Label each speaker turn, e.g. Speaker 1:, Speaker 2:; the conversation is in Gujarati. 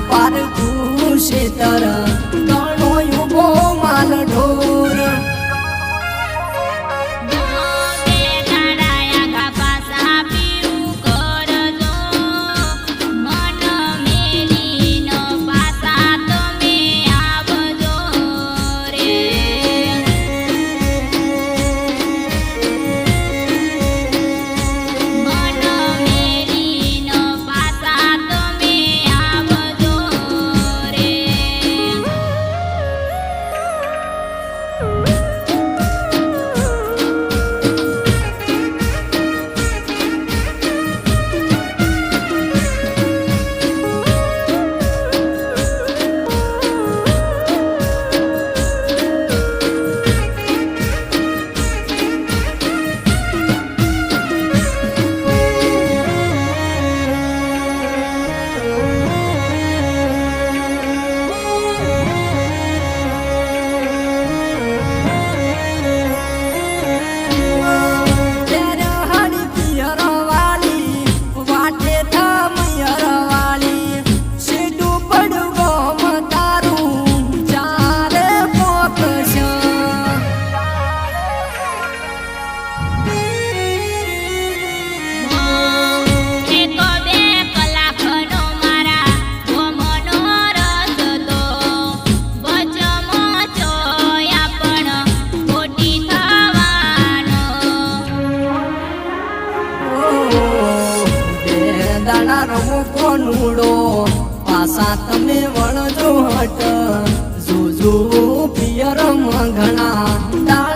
Speaker 1: রূপার ঘুষে তারা। દાણા રમો કોનુડો પાસા તમે વણજો હટ. જોજો પિયર ઘણા.